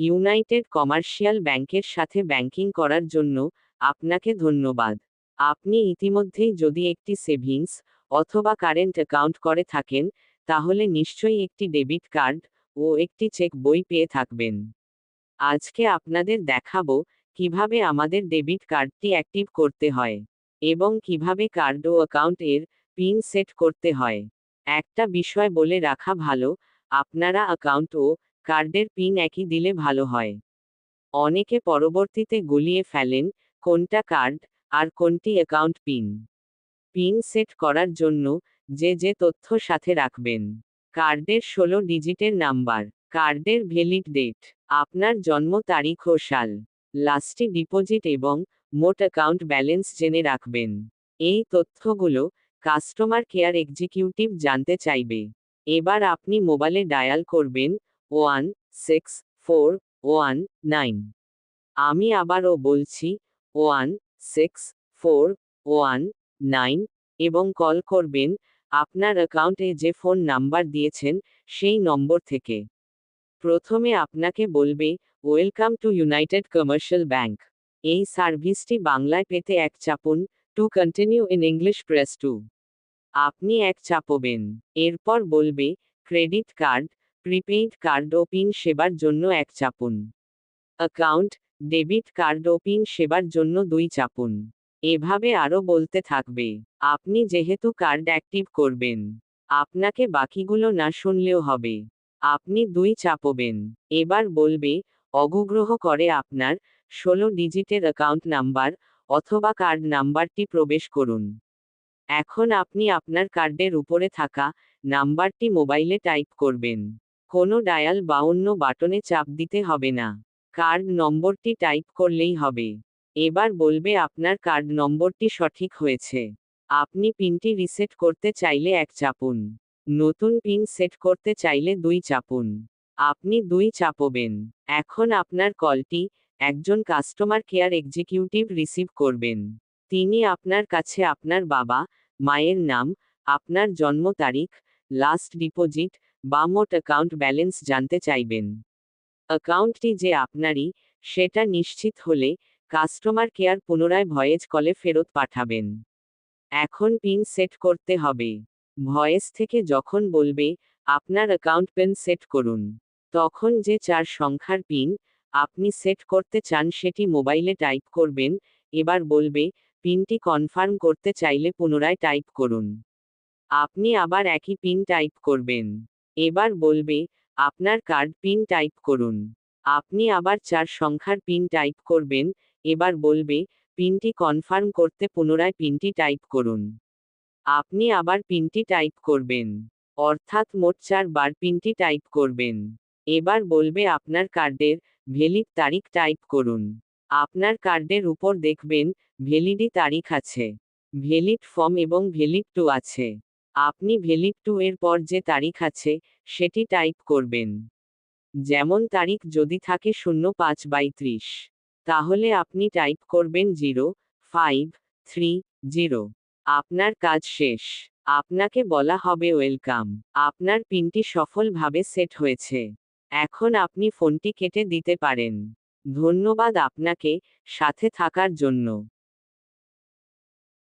United commercial ব্যাংকের সাথে banking করার জন্য আপনাকে ধন্যবাদ। আপনি ইতিমধ্যেই যদি একটি সেভিংস অথবা কারেন্ট অ্যাকাউন্ট করে থাকেন, তাহলে নিশ্চয়ই একটি ডেবিট কার্ড ও একটি চেক বই পেয়ে থাকবেন। আজকে আপনাদের দেখাবো কীভাবে আমাদের ডেবিট কার্ডটি অ্যাক্টিভ করতে হয় এবং কীভাবে কার্ড ও অ্যাকাউন্ট এর পিন সেট করতে হয়। একটা বিষয় বলে রাখা ভালো, আপনারা অ্যাকাউন্ট ও কার্ডের পিন একই দিলে ভালো হয়। অনেকে পরবর্তীতে গুলিয়ে ফেলেন কোনটা কার্ড আর কোনটি অ্যাকাউন্ট পিন। পিন সেট করার জন্য যে যে তথ্য সাথে রাখবেন। কার্ডের ষোলো ডিজিটের নাম্বার, কার্ডের ভ্যালিড ডেট, আপনার জন্ম তারিখ ও সাল, লাস্টে ডিপোজিট এবং মোট অ্যাকাউন্ট ব্যালেন্স জেনে রাখবেন। এই তথ্যগুলো কাস্টমার কেয়ার এক্সিকিউটিভ জানতে চাইবে। এবার আপনি মোবাইলে ডায়াল করবেন one, six, four, one, nine. আমি আবারও বলছি, one, six, four, one, nine এবং কল করবেন আপনার অ্যাকাউন্টে যে ফোন নাম্বার দিয়েছেন সেই নম্বর থেকে। প্রথমে আপনাকে বলবে, welcome to united commercial bank. এই সার্ভিসটি বাংলায় পেতে এক চাপুন, to continue in English press two. আপনি এক চাপবেন। এরপর বলবে, ক্রেডিট কার্ড প্রিপেইড কার্ড ও সেবার জন্য এক চাপুন। অ্যাকাউন্ট ডেবিট কার্ড ও সেবার জন্য দুই চাপুন। এভাবে আরও বলতে থাকবে, আপনি যেহেতু কার্ড অ্যাক্টিভ করবেন, আপনাকে বাকিগুলো না শুনলেও হবে। আপনি দুই চাপবেন। এবার বলবে অগুগ্রহ করে আপনার ষোলো ডিজিটের অ্যাকাউন্ট নাম্বার অথবা কার্ড নাম্বারটি প্রবেশ করুন। এখন আপনি আপনার কার্ডের উপরে থাকা নাম্বারটি মোবাইলে টাইপ করবেন। কোনো ডায়াল বা অন্য বাটনে চাপ দিতে হবে না। কার্ড নম্বরটি টাইপ করলেই হবে। এবার বলবে আপনার কার্ড নম্বরটি সঠিক হয়েছে। আপনি পিনটি রিসেট করতে চাইলে এক চাপুন। নতুন পিন সেট করতে চাইলে দুই চাপুন। আপনি দুই চাপবেন। এখন আপনার কলটি একজন কাস্টমার কেয়ার এক্সিকিউটিভ রিসিভ করবেন। তিনি আপনার কাছে আপনার বাবা, মায়ের নাম, আপনার জন্ম তারিখ, লাস্ট ডিপোজিট বা মোট অ্যাকাউন্ট ব্যালেন্স জানতে চাইবেন। অ্যাকাউন্টটি যে আপনারই, সেটা নিশ্চিত হলে কাস্টমার কেয়ার পুনরায় ভয়েজ কলে ফেরত পাঠাবেন। এখন পিন সেট করতে হবে। ভয়েস থেকে যখন বলবে, আপনার অ্যাকাউন্ট পিন সেট করুন। তখন যে চার সংখ্যার পিন আপনি সেট করতে চান সেটি মোবাইলে টাইপ করবেন, এবার বলবে পিনটি কনফার্ম করতে চাইলে পুনরায় টাইপ করুন। আপনি আবার একই পিন টাইপ করবেন। এবার বলবে, আপনার কার্ড পিন টাইপ করুন। আপনি আবার চার সংখ্যার পিন টাইপ করবেন, এবার বলবে পিনটি কনফার্ম করতে পুনরায় পিনটি টাইপ করুন। আপনি আবার পিনটি টাইপ করবেন, অর্থাৎ মোট চার বার পিনটি টাইপ করবেন। এবার বলবে, আপনার কার্ডের ভ্যালিড তারিখ টাইপ করুন। আপনার কার্ডের উপর দেখবেন ভ্যালিডি তারিখ আছে ভ্যালিড ফর্ম এবং ভ্যালিড টু আছে। আপনি ভ্যালিড টু এর পর যে তারিখ আছে, সেটি টাইপ করবেন। যেমন তারিখ যদি থাকে শূন্য পাঁচ বাই ত্রিশ। তাহলে আপনি টাইপ করবেন জিরো, ফাইভ, থ্রি, জিরো। আপনার কাজ শেষ। আপনাকে বলা হবে ওয়েলকাম। আপনার পিনটি সফলভাবে সেট হয়েছে। এখন আপনি ফোনটি কেটে দিতে পারেন। ধন্যবাদ আপনাকে সাথে থাকার জন্য।